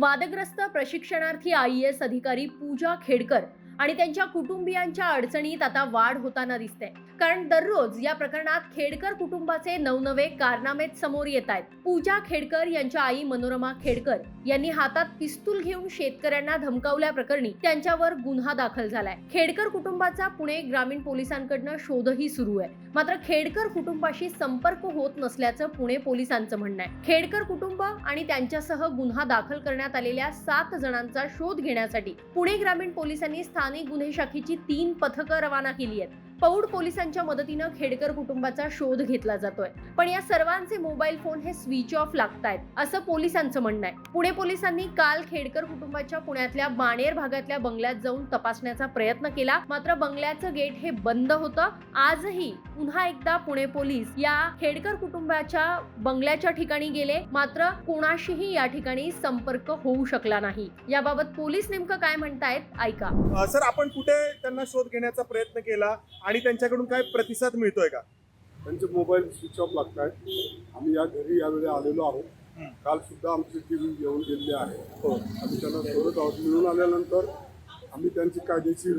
वादग्रस्त प्रशिक्षणार्थी I S अधिकारी पूजा खेडकर आणि त्यांच्या कुटुंबियांच्या अडचणीत आता वाढ होताना दिसते. कारण दररोज या प्रकरणात खेडकर कुटुंबाचे नवनवे कारनामेत समोर येत आहेत. पूजा खेडकर यांच्या आई मनोरमा खेडकर यांनी हातात पिस्तूल घेऊन शेतकऱ्यांना धमकावल्याप्रकरणी त्यांच्यावर गुन्हा दाखल झालाय. खेडकर कुटुंबाचा पुणे ग्रामीण पोलिसांकडनं शोधही सुरू आहे. मात्र खेडकर कुटुंबाशी संपर्क होत नसल्याचं पुणे पोलिसांचं म्हणणं आहे. खेडकर कुटुंब आणि त्यांच्यासह गुन्हा दाखल करण्यात आलेल्या सात जणांचा शोध घेण्यासाठी पुणे ग्रामीण पोलिसांनी स्थानिक गुन्हे शाखेची तीन पथकं रवाना केली आहेत. पौड पोलिसांच्या मदतीनं खेडकर कुटुंबाचा शोध घेतला जातोय. पण या सर्वांचे मोबाईल फोन हे स्विच ऑफ लागतायत असं पोलिसांचं म्हणणं आहे. पुणे पोलिसांनी काल खेडकर कुटुंबाच्या पुण्यातल्या बाणेर भागातल्या बंगल्यात जाऊन तपासण्याचा प्रयत्न केला. मात्र बंगल्याचं गेट हे बंद होतं. आजही पुन्हा एकदा पुणे पोलीस या खेडकर कुटुंबाच्या बंगल्याच्या ठिकाणी गेले. मात्र कोणाशीही या ठिकाणी संपर्क होऊ शकला नाही. याबाबत पोलीस नेमकं काय म्हणतायत ऐका. सर आपण कुठे त्यांना शोध घेण्याचा प्रयत्न केला? आणि त्यांच्याकडून काय प्रतिसाद मिळतोय का? त्यांचे मोबाईल स्विच ऑफ लागत आहेत आम्ही या घरी यावेळी आलेलो आहोत. काल सुद्धा आमची टीम येऊन गेलेली आहे. हो. आम्ही त्यांना शोधत आहोत. मिळून आल्यानंतर आम्ही त्यांची कायदेशीर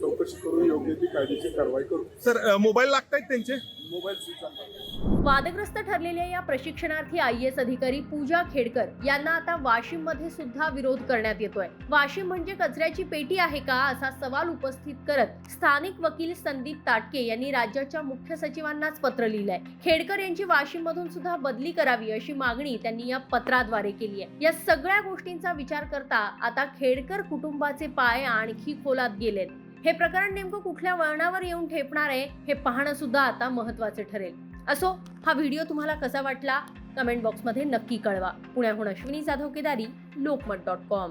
चौकशी करून योग्य ती कायदेशीर कारवाई करू. सर मोबाईल लागतायत त्यांचे? मोबाईल स्विच वादग्रस्त ठरलेल्या या प्रशिक्षणार्थी आय एस अधिकारी पूजा खेडकर यांना आता वाशिममध्ये सुद्धा विरोध करण्यात येतोय. वाशिम म्हणजे कचऱ्याची पेटी आहे का असा सवाल उपस्थित करत स्थानिक वकील संदीप ताटके यांनी राज्याच्या मुख्य सचिवांनाच पत्र लिहिलंय. खेडकर यांची वाशिम मधून सुद्धा बदली करावी अशी मागणी त्यांनी या पत्राद्वारे केली आहे. या सगळ्या गोष्टींचा विचार करता आता खेडकर कुटुंबाचे पाय आणखी खोलात गेलेत. हे प्रकरण नेमकं कुठल्या वळणावर येऊन ठेपणार आहे हे पाहणं सुद्धा आता महत्त्वाचे ठरेल. असो हा व्हिडिओ तुम्हाला कसा वाटला? कमेंट बॉक्समध्ये नक्की कळवा. पुण्याहून अश्विनी जाधव केदारी लोकमत डॉट कॉम.